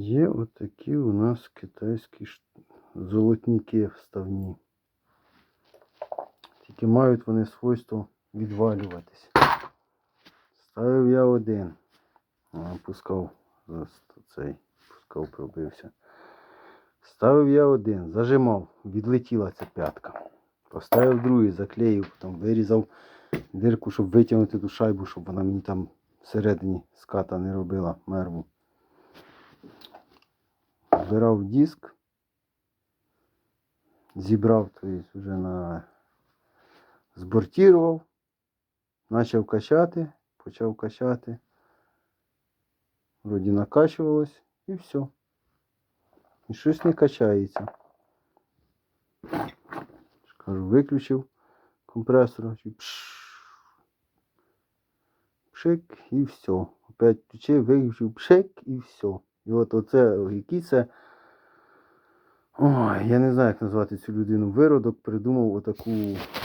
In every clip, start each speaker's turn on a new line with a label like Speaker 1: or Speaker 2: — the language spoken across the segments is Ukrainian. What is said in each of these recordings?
Speaker 1: Є отакі у нас китайські золотники вставні. Тільки мають вони свойство відвалюватись. Ставив я один. Пускав цей, пускав, пробився. Ставив я один, зажимав, відлетіла ця п'ятка. Поставив другий, заклеїв, потім вирізав дирку, щоб витягнути ту шайбу, щоб вона мені там всередині ската не робила мерву. Збирав диск, зібрав, тобто вже на збортірував, почав качати, почав качати. Вроді накачувалось і все. І щось не качається. Кажу, виключив компресор, пшик і все. Опять включив, виключив, пшик і все. І от оце, який це. Ой, я не знаю, як назвати цю людину. Виродок придумав отаку,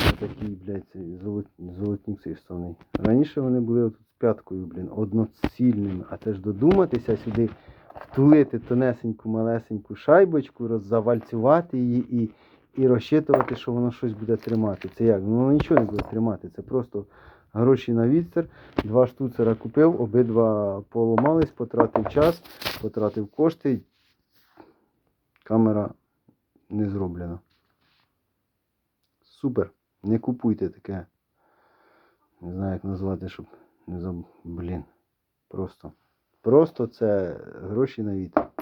Speaker 1: отакий, блядь, золот, золотник цей вставний. Раніше вони були отут з п'яткою, блін, одноцільними, а теж додуматися сюди, втулити тонесеньку, малесеньку шайбочку, роззавальцювати її і, і розчитувати, що воно щось буде тримати. Це як? Ну нічого не буде тримати. Це просто гроші на відстер. Два штуцера купив, обидва поламались, потратив час, потратив кошти. Камера не зроблена. Супер. Не купуйте таке. Не знаю, як назвати, щоб не заб... Блін. Просто. Просто це гроші на вітер.